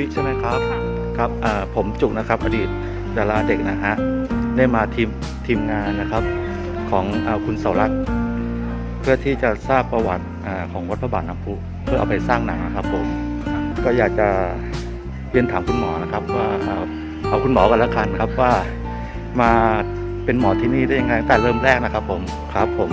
วิใช่ไหมครับค่ะครับอ่าผมจุกนะครับ อดีตดาราเด็กนะฮะ ได้มาทีมทีมงานนะครับของอาคุณเสารักษ์เพื่อที่จะทราบประวัติอาของวัดพระบาทน้ำพุเพื่อเอาไปสร้างหนังนะครับผม ก็อยากจะเรียนถามคุณหมอนะครับ ว่าเอาเอาคุณหมอกันแล้วกันครับว่ามาเป็นหมอที่นี่ได้ยังไงตั้งแต่เริ่มแรกนะครับผมครับผม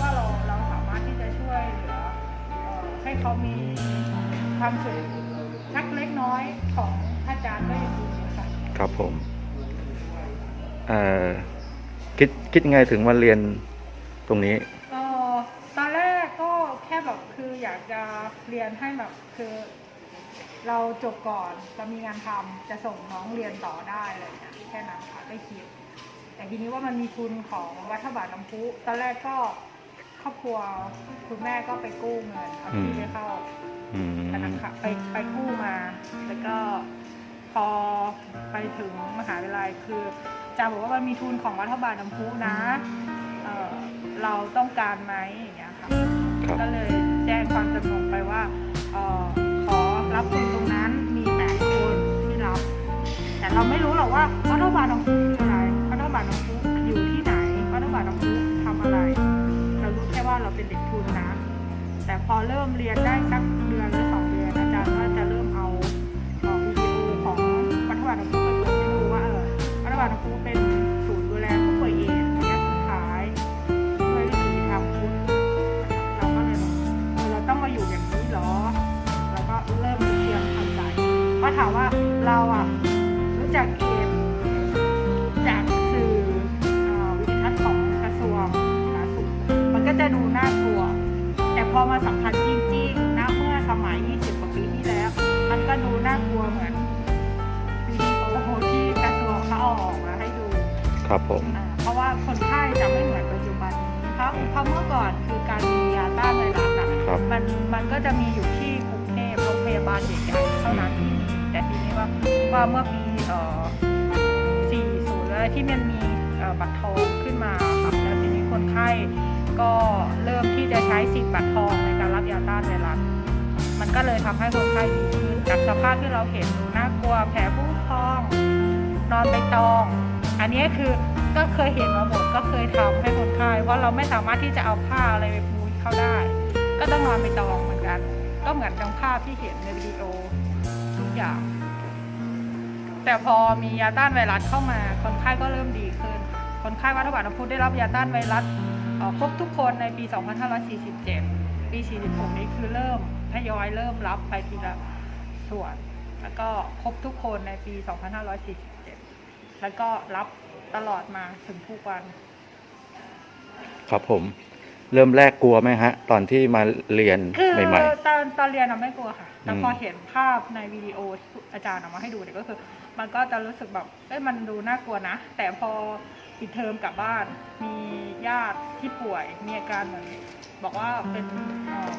ถ้าเราคิดว่าเราเราสามารถที่จะช่วยเหลือเอ่อให้เขามีความสุขนักเล็กน้อยของอาจารย์ก็ยังดีนะคะครับผมเอ่อคิดคิดยังไงถึงมาเรียนตรงนี้ก็ตอนแรกก็แค่แบบคืออยากจะเรียนให้แบบคือ เราจบก่อนจะมีงานทำจะส่งน้องเรียนต่อได้อะไรอย่างเงี้ยแค่นั้นค่ะได้คิดแต่ทีนี้ว่ามันมีทุนของวัดพระบาทน้ำพุตอนแรกก็ ครอบครัวคุณแม่ก็ไปกู้เงินเอาที่อืมไปเข้าอืมธนาคารไปไปกู้มา แล้วก็พอไปถึงมหาวิทยาลัยคืออาจารย์บอกว่ามันมีทุนของรัฐบาลน้ำพุนะเอ่อเราต้องการไหมอย่างเงี้ยค่ะครับก็เลยแจ้งความจำนงไปว่าเออขอรับทุนตรงนั้นมีแปดคนที่รับ แต่เราไม่รู้หรอกว่ารัฐบาลน้ำพุคืออะไรรัฐบาลน้ำพุอยู่ที่ไหนรัฐบาลน้ำพุ ว่าเราเป็นเด็กทุนนะ แต่พอเริ่มเรียนได้สักเดือนหรือสองเดือนอาจารย์ก็จะเริ่มเอาของวิดีโอของรัฐบาลน้ำพุไปเปิดให้ดูว่าเออรัฐบาลน้ำพุเว่าเมื่อปีเอ่อ40แล้วที่มันมีบัตรทองขึ้นมาค่ะแล้วทีนี้คนไข้ก็เริ่มที่จะใช้สิทธิ์บัตรทองในการรับยาต้านไวรัสมันก็เลยทำให้คนไข้ดีขึ้นจากสภาพที่เราเห็นดูน่ากลัวแผลผู้พอง นอนใบตอง อันนี้คือก็เคยเห็นมาหมดก็เคยทำให้คนไข้เพราะเราไม่สามารถที่จะเอาผ้าอะไรไปปูเขาได้ ก็ต้องนอนใบตองเหมือนกัน ก็เหมือนดังภาพที่เห็นในวิดีโอทุกอย่าง แต่พอมียาต้านไวรัสเข้ามา คนไข้ก็เริ่มดีขึ้น คนไข้วัดพระบาทน้ำพุได้รับยาต้านไวรัสเอ่อครบทุกคนในปี 2547 ปี 46 นี้คือเริ่มทยอยเริ่มรับไปทีละส่วน แล้วก็ครบทุกคนในปี 2547 แล้วก็รับตลอดมาถึงทุกวัน ครับผม เริ่มแรกกลัวไหมฮะ ตอนที่มาเรียนคือใหม่ตอนตอนเรียนเราไม่กลัวค่ะ แต่อืมพอเห็นภาพในวิดีโอที่อาจารย์เอามาให้ดูเนี่ยก็คือ มันก็จะรู้สึกแบบเอ้ยมันดูน่ากลัวนะ แต่พอปิดเทอมกลับบ้าน มีญาติที่ป่วยมีอาการเหมือนบอกว่าเป็น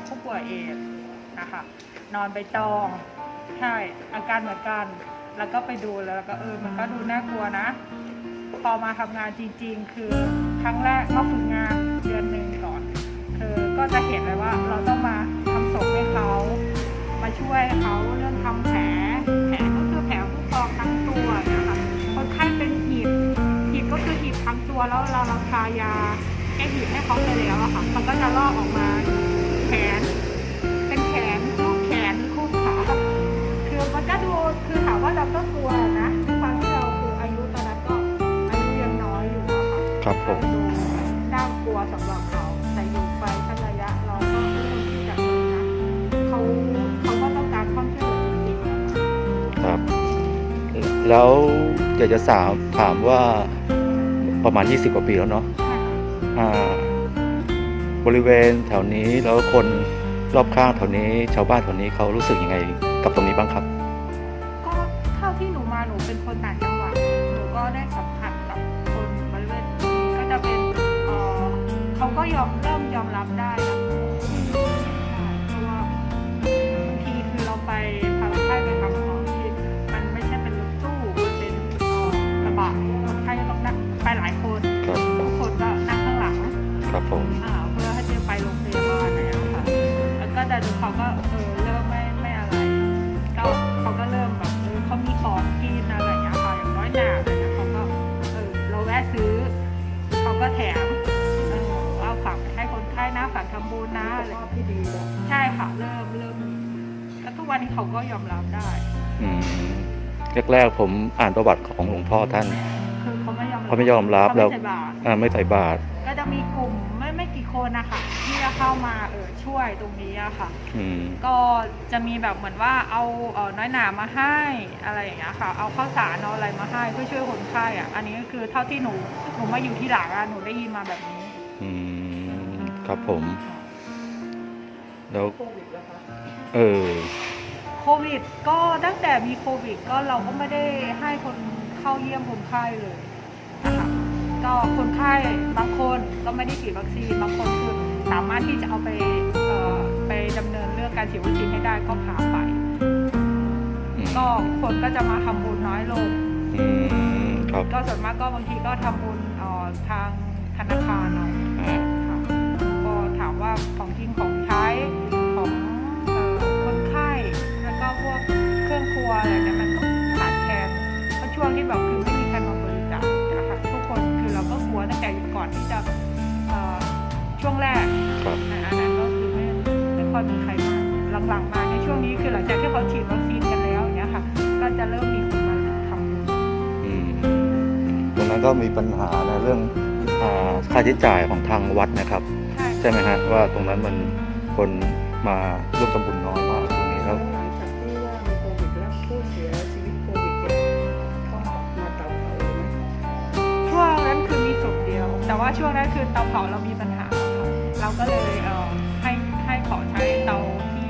ผู้ป่วยเอดส์นะคะ นอนไปตองใช่อาการเหมือนกัน แล้วก็ไปดูแล้วก็เออมันก็ดูน่ากลัวนะ พอมาทำงานจริง ๆ คือครั้งแรกมาฝึกงานเดือนหนึ่งก่อนคือก็จะเห็นเลยว่าเราต้องมาทำศพให้เขามาช่วยเขาเรื่องทำ ทั้งตัวนะคะคนไข้เป็นหีบหีบก็คือหีบทั้งแล้วเราเราทายาแก้หิดให้เขาไปแล้วอะค่ะ มันก็จะลอกออกมาแขน เป็นแขนคู่แขนคู่ขาคือมันก็ดูคือถามว่าเราก็กลัวนะด้วยความที่เราคืออายุตอนนั้นก็อายุยังน้อยอยู่อะค่ะครับผมดูน่ากลัวสำหรับเขาแต่อยู่ไปสักระยะเราก็เริ่มที่จะเออนะเขาเขาก็ต้องการความช่วยเหลือจริงๆอะค่ะครับ แล้วอยากจะสามถามว่า ประมาณ 20 กว่าปีแล้วเนาะใช่ค่ะอ่าบริเวณแถวนี้แล้วคนรอบข้างแถวนี้ชาวบ้านแถวนี้เขารู้สึกยังไงกับตรงนี้บ้างครับ แรกๆผมอ่านประวัติของหลวงพ่อท่านคือเขาไม่ยอมรับเขาไม่ยอมรับเขาแล้วไม่ใส่บาตรอ่าไม่ใส่บาตร ก็จะมีกลุ่มไม่ไม่กี่คนนะคะที่จะเข้ามาเออช่วยตรงนี้อะค่ะ อืม ก็จะมีแบบเหมือนว่าเอาเออน้อยหนามาให้อะไรอย่างเงี้ยค่ะ เอาข้าวสารเอาอะไรมาให้เพื่อช่วยคนไข้อะอันนี้ก็คือเท่าที่หนูหนูมาอยู่ที่หลังอะหนูได้ยินมาแบบนี้อืม ครับผม แล้วโควิดแล้วคะเออ โควิด ก็ตั้งแต่มีโควิด ก็เราก็ไม่ได้ให้คนเข้าเยี่ยมคนไข้เลยนะคะก็คนไข้บางคนก็ไม่ได้ฉีดวัคซีนบางคนคือสามารถที่จะเอาไปเอ่อไปดำเนินเรื่องการฉีดวัคซีนให้ได้ก็พาไปอืมก็คนก็จะมาทำบุญน้อยลงอืมครับก็ส่วนมากก็บางทีก็ทำบุญเอ่อทางธนาคารเอาอ่าค่ะก็ถามว่าของกินของใช้ของ รื่องครัวอะไรเนี่ยมันก็ขาดแคลนก็ช่วงที่แบบคือไม่มีใครมาบริจาคนะคะทุกคนคือเราก็กลัวตั้งแต่ก่อนที่จะเอ่อช่วงแรกครับนะอันนั้นก็คือไม่ไม่ค่อยมีใครมาหลังๆมาในช่วงนี้คือหลังจากที่เขาฉีดวัคซีนกันแล้วอย่างเงี้ยค่ะ ก็จะเริ่มมีคนมาทำบุญอืมตรงนั้นก็มีปัญหาในเรื่องอ่าค่าใช้จ่ายของทางวัดนะครับใช่ใช่ไหมฮะว่าตรงนั้นมันคนมาร่วมทำบุญน้อยมากตรงนี้แล้แแต่ว่าช่วงนั้นคือเตาเผาเรามีปัญหาค่ะเราก็เลยเอ่อให้ให้ขอใช้เตาที่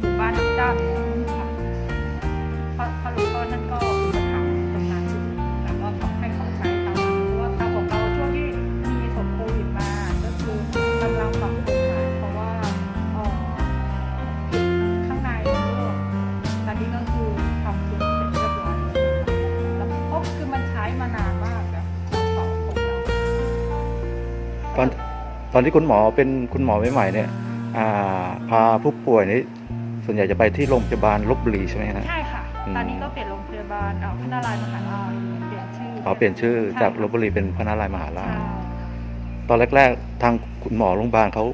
หมู่บ้านน้ำจ้างค่ะเพราะเพราะหลวงพ่อท่าน ตอนตอนที่คุณหมอเป็นคุณหมอใหม่ๆเนี่ยอ่าพาผู้ป่วยนี่ส่วนใหญ่จะไปที่โรงพยาบาลลบบุรีใช่ไหมฮะใช่ค่ะอืมตอนนี้ก็เปลี่ยนโรงพยาบาลเอ่อพระนารายณ์มหาราชเปลี่ยนชื่ออ๋อเปลี่ยนชื่อใช่จากลบบุรีเป็นพระนารายณ์มหาราใช่ชตอนแรก ๆ ทางคุณหมอโรงพยาบาลเขา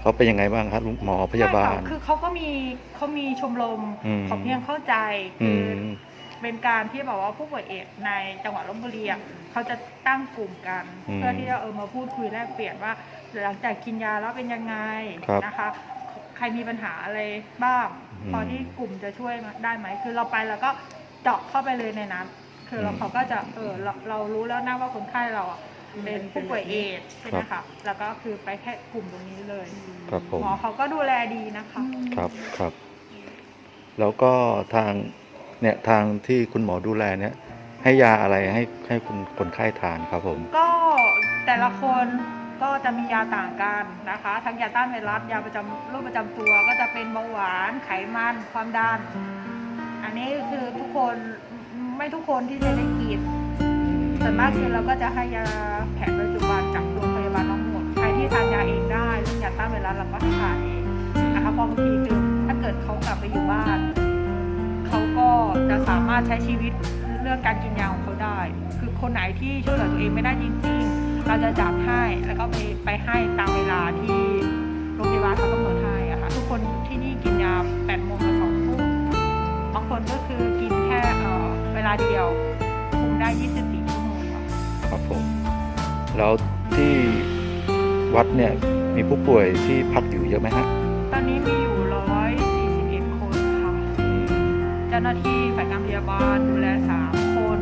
เขาเป็นยังไงบ้างครับหมอพยาบาลใช่ค่ะคือเขาก็มีเขามีชมรมอืมขอเพียงเข้าใจอืคืออม เป็นการที่แบบว่าผู้ป่วยเอดส์ในจังหวัดลบบุรีอะเขาจะตั้งกลุ่มกัน อืมเพื่อที่จะเออมาพูดคุยแลกเปลี่ยนว่า หลังจากกินยาแล้วเป็นยังไงครับนะคะ ใครมีปัญหาอะไรบ้าง อืมพอที่กลุ่มจะช่วยได้ไหมคือเราไปแล้วก็เจาะเข้าไปเลยในนั้น คือเราอืม เขาก็จะเออเราเรารู้แล้วนะว่าคนไข้เราอะเป็นผู้ป่วยเอดส์ใช่ไหมคะแล้วก็คือไปแค่กลุ่มตรงนี้เลยครับผม หมอเขาก็ดูแลดีนะคะ ครับครับ แล้วก็ทาง เนี่ยทางที่คุณหมอดูแลเนี่ยให้ยาอะไรให้ให้คุณคนไข้ทานครับผม ก็แต่ละคนก็จะมียาต่างกันนะคะ ทั้งยาต้านไวรัสยาประจำโรคประจำตัวก็จะเป็นเบาหวานไขมันความดัน อันนี้คือทุกคนไม่ทุกคนที่จะได้กินส่วนมากคือเราก็จะให้ยาแผนปัจจุบันจากโรงพยาบาลน้องหมดใครที่ทานยาเองได้เรื่อยาต้านไวรัสเราก็ให้ทานเองนะคะพอบางทีคือถ้าเกิดเขากลับไปอยู่บ้าน เขาก็จะสามารถใช้ชีวิตเรื่องการกินยาของเขาได้ คือคนไหนที่ช่วยเหลือตัวเองไม่ได้จริงๆ เราจะจัดให้แล้วก็ไปไปให้ตามเวลาที่โรงพยาบาลเขากำหนดให้อะค่ะทุกคนที่นี่กินยา8โมงกับ2ทุ่มบางคนก็คือกินแค่เวลาเดียวคุมได้ 24 ชั่วโมงครับผมแล้วที่วัดเนี่ยมีผู้ป่วยที่พักอยู่เยอะไหมฮะ จ้าหน้าที่ฝ่ายการพยาบาลดูแล3คน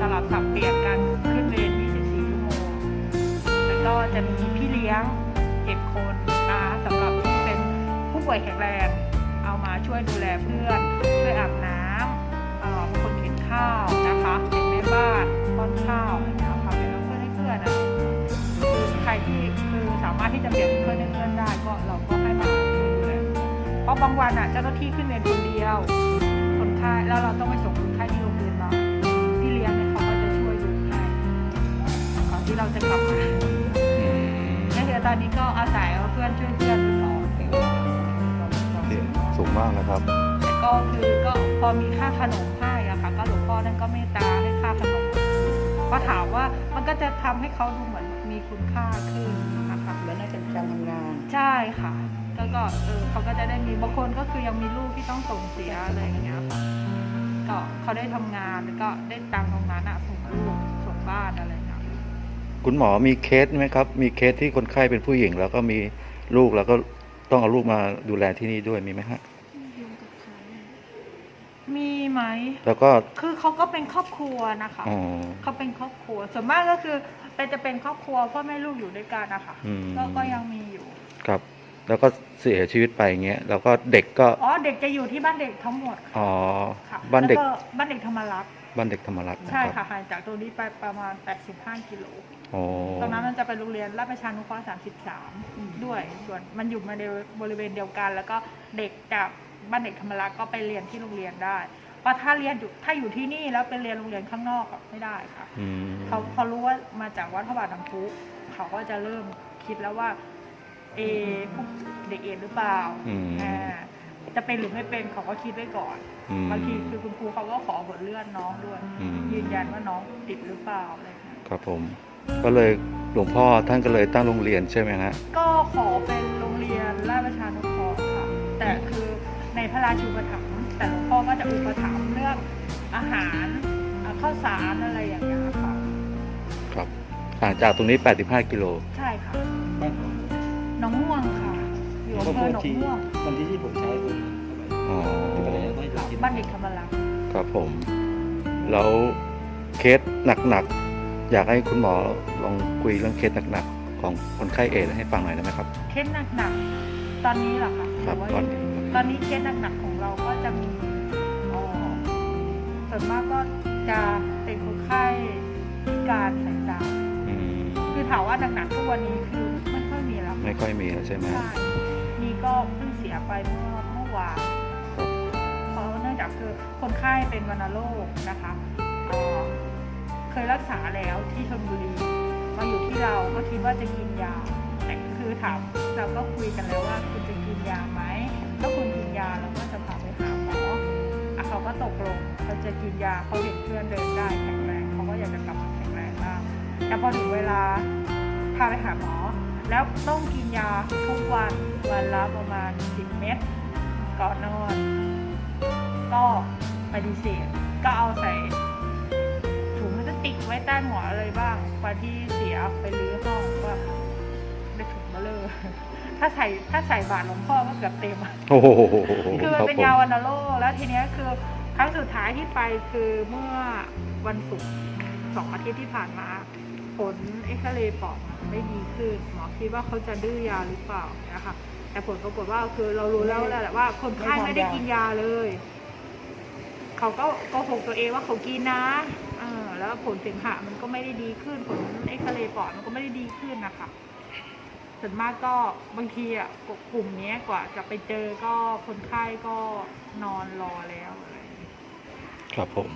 สลับสับเปลี่ยนกันขึ้นเวร24 ชั่วโมง แล้วก็จะมีพี่เลี้ยง7คนนะคะสำหรับที่เป็นผู้ป่วยแข็งแรงเอามาช่วยดูแลเพื่อน ช่วยอาบน้ำเอ่อคนกินข้าวนะคะเป็นแม่บ้านป้อนข้าวอะไรอย่างเงี้ยค่ะเป็นเพื่อนให้เพื่อนนะคือใครที่คือสามารถที่จะเปลี่ยนเพื่อนให้เพื่อนได้ก็เราก็ให้มาดูแลเพราะบางวันอะเจ้าหน้าที่ขึ้นเวรคนเดียว คนไข้แล้วเราต้องไปส่งคนไข้ที่โรงพยาบาลพี่เลี้ยงเนี่ยเขาก็จะช่วยดูให้ก่อนที่เราจะกลับมาอืมก็คือตอนนี้ก็อาศัยว่าเพื่อนช่วยเพื่อนตลอดเสียงสูงมากนะครับแต่ก็คือก็พอมีค่าขนมให้อะค่ะก็หลวงพ่อท่านก็เมตตาให้ค่าขนมก็ถามว่ามันก็จะทำให้เขาดูเหมือนมีคุณค่าขึ้นนะคะเหมือนน่าจะการทำงาน ใช่ค่ะ ก็ก็เออเขาก็จะได้มีบางคนก็คือยังมีลูกที่ต้องส่งเสียอะไรอย่างเงี้ยค่ะก็เขาได้ทำงานแล้วก็ได้ตังค์ตรงนั้นอะส่งลูกส่งบ้านอะไรอย่างเงี้ยคุณหมอมีเคสไหมครับ มีเคสที่คนไข้เป็นผู้หญิง แล้วก็มีลูกแล้วก็ต้องเอาลูกมาดูแลที่นี่ด้วยมีไหมฮะมีไหมแล้วก็คือเขาก็เป็นครอบครัวนะคะอ๋อเขาเป็นครอบครัวส่วนมากก็คือเป็นจะเป็นครอบครัวพ่อแม่ลูกอยู่ด้วยกันนะคะอืมก็ก็ยังมีอยู่ ครับ แล้วก็เสียชีวิตไปอย่างเงี้ยแล้วก็เด็กก็อ๋อเด็กจะอยู่ที่บ้านเด็กทั้งหมดค่ะอ๋อค่ะบ้านเด็กแล้วบ้านเด็กธรรมรักษ์บ้านเด็กธรรมรัตน์นะใช่คค่ะรับห่างจากตรงนี้ไปประมาณ 85 กิโล อ๋อตรงนั้นมันจะเป็นโรงเรียนราชประชานุเคราะห์33 ด้วย ส่วนมันอยู่มาในบริเวณเดียวกัน แล้วก็เด็กจากบ้านเด็กธรรมรักษ์ก็ไปเรียนที่โรงเรียนได้ เพราะถ้าเรียนอยู่ถ้าอยู่ที่นี่แล้วไปเรียนโรงเรียนข้างนอกอะไม่ได้ค่ะ อืมเขาเขารู้ว่ามาจากวัดพระบาทน้ำพุเขาก็จะเริ่มคิดแล้วว่า เอพวกเด็กเอดหรือเปล่าอืม อ่าจะเป็นหรือไม่เป็นเขาก็คิดไว้ก่อน อืม บางทีคือคุณครูเขาก็ขอผลเลือดน้องด้วย อืม ยืนยันว่าน้องติดหรือเปล่าอะไรอย่างเงี้ย ครับผม ก็เลยหลวงพ่อท่านก็เลยตั้งโรงเรียนใช่ไหมฮะ ก็ขอเป็นโรงเรียนราชประชานุเคราะห์ค่ะ แต่คือในพระราชูปถัมภ์แต่หลวงพ่อก็จะอุปถัมภ์เรื่องอาหารอ่าข้าวสารอะไรอย่างเงี้ยค่ะ ครับห่างจากตรงนี้ 85 กิโล ใช่ค่ะ บ้านของห น้องม่วงค่ะ อยู่อำเภอหนองที่ม่วงคนที่ที่ผมใช้คนอ๋อที่ไปไหนก็ให้เรากินบ้านเด็กธรรมรักษ์ครับผม แล้วเคสหนักๆ อยากให้คุณหมอลองคุยเรื่องเคสหนักๆ ของคนไข้เอดส์ให้ฟังหน่อยได้ไหมครับ เคสหนักๆ ตอนนี้เหรอคะครับหอว่าตอนยังไงนี้ตอนนี้เคสหนักๆ ของเราก็จะมีเอ่อส่วนมากก็จะเป็นคนไข้พิการสายตาอืมคือถามว่าหนักๆทุกวันนี้คือ ไม่ค่อยมีแล้วใช่ไหมใช่นี่ก็เพิ่งเสียไปเมื่อเมื่อวานเพราะเนื่องจากคือคนไข้เป็นวัณโรคนะคะเเคยรักษาแล้วที่ชลบุรีมาอยู่ที่เราก็คิดว่าจะกินยาแต่คือถามเราก็คุยกันแล้วว่าคุณจะกินยาไหมถ้าคุณกินยาเราก็จะพาไปหาหมออะเขาก็ตกลงเขาจะกินยาเขาเห็นเพื่อนเดินได้แข็งแรงเขาก็อยากจะกลับมาแข็งแรงบ้างแต่พอถึงเวลาพาไปหาหมอ แล้วต้องกินยาทุกวันวันละประมาณ 10 เม็ดก่อนนอน ก็ปฏิเสธก็เอาใส่ถุงพลาสติกไว้ใต้หมอนอะไรบ้างวันที่เสียไปรื้อห้องก็ได้ถุงมาเลยถ้าใส่ถ้าใส่บาทหลวงพ่อก็เกือบเต็มอะโอ้โหคือมันรับเป็นผมยาวัณโรคแล้วทีเนี้ยคือครั้งสุดท้ายที่ไปคือเมื่อวันศุกร์สองอาทิตย์ที่ผ่านมา ผลเอ็กซเรย์ปอดอะไม่ดีขึ้นหมอคิดว่าเขาจะดื้อยาหรือเปล่านะคะแต่ผลปรากฏว่าคือเรารู้แล้วแหละว่า คนไข้ไม่ได้กินยาเลย เขาก็โกหกตัวเองว่าเขากินนะเออแล้วผลเสมหะมันก็ไม่ได้ดีขึ้น ผลเอ็กซเรย์ปอดมันก็ไม่ได้ดีขึ้นนะคะส่วนมากก็บางทีอะกลุ่มเนี้ยกว่าจะไปเจอก็คนไข้ก็นอนรอแล้วอะไรอย่างเงี้ยครับผม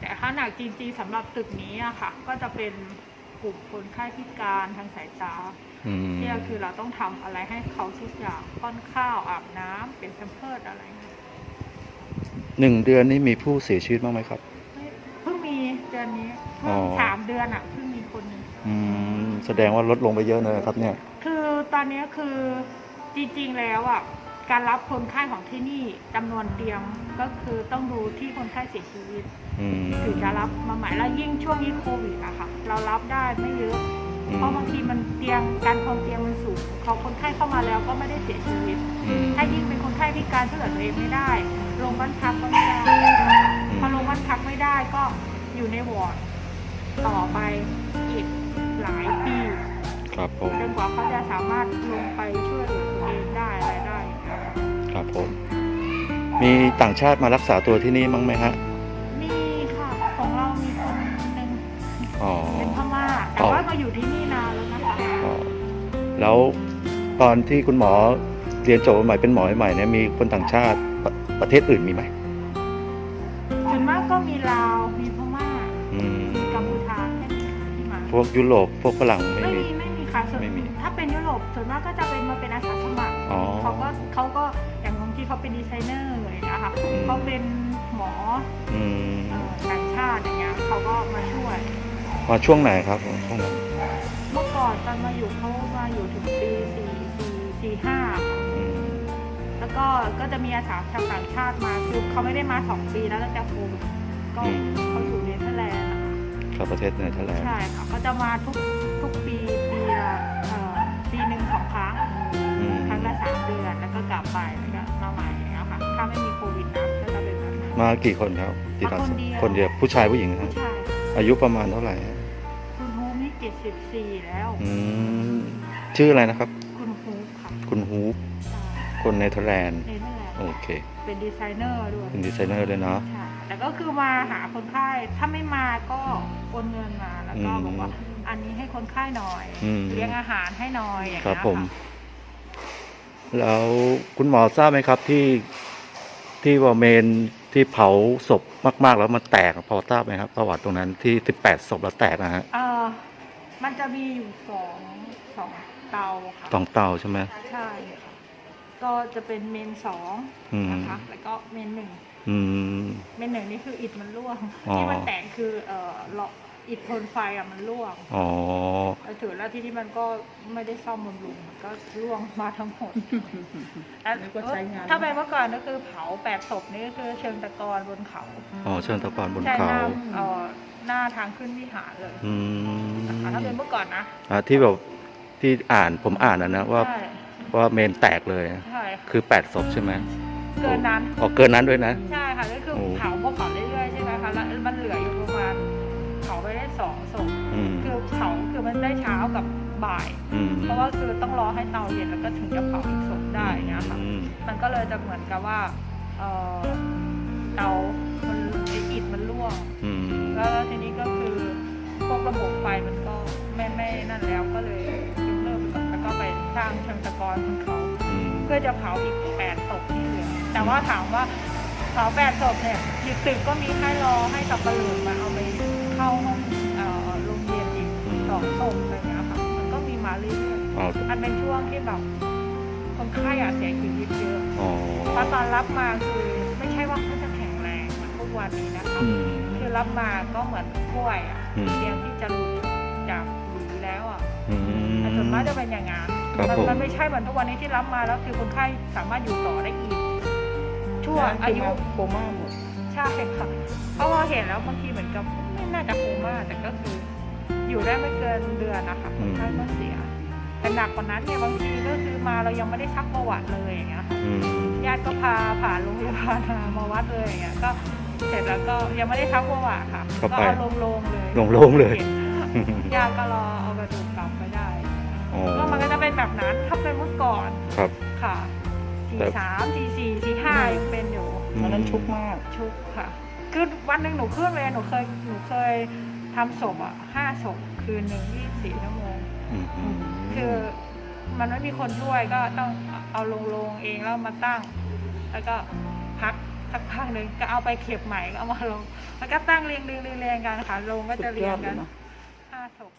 แต่ถ้าหนักจริงๆสำหรับตึกนี้อะค่ะ ก็จะเป็น กลุ่มคนไข้พิการทางสายตาอืมที่ก็คือเราต้องทำอะไรให้เขาทุกอย่างป้อนข้าวอาบน้ำเป็นแพมเพิร์ดอะไรเงี้ยหนึ่งเดือนนี้มีผู้เสียชีวิตบ้างไหมครับไม่อ๋อสามเดือนอะเพิ่งมีคนหนึงอืมแสดงว่าลดลงไปเยอะเลยครับ เนี่ย คือตอนนี้คือจริงๆแล้วอะ การรับคนไข้ของที่นี่จำนวนเตียงก็คือต้องดูที่คนไข้เสียชีวิตอืมถึงจะรับมาใหม่แล้วยิ่งช่วงนี้โควิดอะค่ะเรารับได้ไม่เยอะอืมเพราะบางทีมันเตียงการครองเตียงมันสูงเขาคนไข้เข้ามาแล้วก็ไม่ได้เสียชีวิต อืมถ้ายิ่งเป็นคนไข้พิการช่วยเหลือตัวเองไม่ได้ลงบ้านพักก็ไม่ได้พอลงบ้านพักไม่ได้ก็อยู่ในวอร์ดต่อไปอีกหลายปี ครับผม จนกว่าเขาจะสามารถลงไปช่วยเหลือตัวเองได้อะไรได้ ผม มีต่างชาติมารักษาตัวที่นี่มั้งไหมฮะ มีค่ะของเรามีคนหนึ่งอ๋อ เป็นพม่าแต่อ๋อว่ามาอยู่ที่นี่นานแล้วนะคะอ๋อ แล้วตอนที่คุณหมอเรียนจบใหม่เป็นหมอใหม่เนี่ยมีคนต่างชาติประประเทศอื่นมีไหมส่วนมากก็มีลาวมีพม่าอืมมีกัมพูชาแค่นี้ที่มาพวกยุโรปพวกฝรั่งไม่ไม่มี มีไม่มีค่ะส่วนไม่มีถ้าเป็นยุโรปส่วนมากก็จะเป็นมาเป็นอาสาสมัครอ๋อ เขาก็เขาก็อย่างบางที่ เขาเป็นดีไซเนอร์อะไรอย่างเงี้ยค่ะอืมเขาเป็นหมออืมเอ่อต่างชาติอย่างเงี้ยเขาก็มาช่วย มาช่วงไหนครับช่วงนั้นเมื่อก่อนตอนมาอยู่เขามาอยู่ถึงปีสี่สี่สี่ห้าอืมแล้วก็ก็จะมีอาสาชาวต่างชาติมาคือเขาไม่ได้มาสองปีแล้วตั้งแต่โควิดก็เขาอยู่เนเธอร์แลนด์นะคะ ครับประเทศเนเธอร์แลนด์ใช่ค่ะเขาจะมาทุกทุกปีปีละ ถ้าไม่มีโควิดนะก็จะเป็นแบบนั้นมากี่คนครับที่รักษามาคนเดียวคนเดียวผู้ชายผู้หญิงครับใช่อายุประมาณเท่าไหร่ฮะคุณฮูนี่เจ็ดสิบสี่แล้ว อืมชื่ออะไรนะครับ คุณฮูค่ะคุณฮูปใช่คนเนเธอร์แลนด์เนเธอร์แลนด์โอเค เป็นดีไซเนอร์ด้วยเป็นดีไซเนอร์ด้วยเนาะ ใช่ แต่ก็คือมาหาคนไข้ ถ้าไม่มาก็โอนเงินมา แล้วก็อืมบอกว่า อันนี้ให้คนไข้หน่อย อืม เลี้ยงอาหารให้หน่อยอย่างครัเงี้บยผมค่ะแล้วคุณหมอทราบไหมครับที่ ที่ว่าเมนที่เผาศพมาก ๆ แล้วมันแตกพอทราบไหมครับประวัติตรงนั้นที่สิบแปดศพแล้วแตกนะฮะเออมันจะมีอยู่สองสองเตาค่ะตองเตาใช่ไหมใช่ค่ะก็จะเป็นเมนสองอืมนะคะแล้วก็เมนหนึ่งอืม เมนหนึ่งนี่คืออิฐมันร่วงอ๋อ ที่มันแตกคือเอ่อเลาะ อิฐทนไฟอะมันร่วงอ๋อแล้วถือแล้วที่นี่มันก็ไม่ได้ซ่อมบำรุงมันก็ร่วงมาทั้งหมดนึกว่าใช้งาน ถ้าเป็นเมื่อก่อนก็คือเผาแปดศพนี่ก็คือเชิงตะกอนบนเขาอ๋อเชิญตะกอนบนใช่หเขาน้าเอ่อหน้าทางขึ้นวิหารเลยอืมนะคะถ้าเป็นเมื่อก่อนนะอ่าที่แบบที่อ่านผมอ่านนะนะว่าใช่ว่าเมนแตกเลยใช่ค่ะคือแปดศพใช่ไหมเกินนั้นอ๋อเกินนั้นด้วยนะ ใช่ค่ะก็คือโอ้เผาพวกเผาเรื่อยๆใช่ไหมคะแล้วมันเหลืออยู่ประมาณ เผาไปได้สองศพอืมคือเผาคือมันได้เช้ากับบ่าย อืมเพราะว่าคือต้องรอให้เตาเย็นแล้วก็ถึงจะเผาอีกศพได้อย่างเงี้ยค่ะอืมมันก็เลยจะเหมือนกับว่าเออเตามันไออิฐมันร่วง อืมแล้วทีนี้ก็คือพวกระบบไฟมันก็ไม่ไม่นั่นแล้วก็เลยยกเลิกไปก่อนแล้วก็ไปสร้างเชิงตะกอนของเขา อืม เพื่อจะเผาอีกแปดศพที่เหลือ แต่ว่าถามว่าเผาแปดศพเนี่ยอยู่ตึกก็มีให้รอให้สับปะเหลือมาเอาไป เข้าห้องเอ่อโรงเรียนอีกสองศพอะไรอย่างเงี้ยค่ะมันก็มีมาเรื่อยอ๋อๆมันเป็นช่วงที่แบบคนไข้อะเสียชีวิตเยอะอ๋อเพราะตอนรับมาคือไม่ใช่ว่าเขาจะแข็งแรงเหมือนทุกวันนี้นะคะอืม คือรับมาก็เหมือนกล้วยอะอืม เตรียมที่จะหลุดจากหวีแล้วอะ อืม แต่ส่วนมากจะเป็นอย่างนั้นครับมันผม มันไม่ใช่เหมือนทุกวันนี้ที่รับมาแล้วคือคนไข้สามารถอยู่ต่อได้อีก ชั่วอายุโคม่าหมด ใช่ค่ะเพราะว่าเห็นแล้วบางทีเหมือนกับไม่น่า จะโคม่าแต่ก็คือ อยู่ได้ไม่เกินเดือนนะคะคนไข้ก็เสีย แต่หนักกว่านั้นเนี่ยบางทีก็คือมาเรายังไม่ได้ซักประวัติเลยอย่างเงี้ยค่ะอืมญาติก็พาผ่านโรงพยาบาลมามาวัดเลยอย่างเงี้ยก็เสร็จแล้วก็ยังไม่ได้ซักประวัติค่ะ ก็ก็ไปเอาลงๆเลยลงๆเลยญาติก็รอเอากระดูกกลับไปได้อ๋อก็มันก็จะเป็นแบบนั้นถ้าเป็นเมื่อก่อนครับค่ะทีแต่สามทีสี่ทีห้ายังเป็นอยู่อืมตอนนั้นชุกมากชุกค่ะ คือวันหนึ่งหนูขึ้นเวรหนูเคยหนูเคยทำศพอะห้าศพคืนหนึ่งยี่สี่ชั่วโมงอืมอืมคือมันไม่มีคนช่วยก็ต้องเอาลงลงเองแล้วมาตั้ง แล้วก็พักสักพักหนึ่งก็เอาไปเข็บใหม่ก็เอามาลง แล้วก็ตั้งเรียงเรียงเรียงเรียงกันค่ะลงก็จะเรียงกันสุดยอดเลยเนอะห้าศพ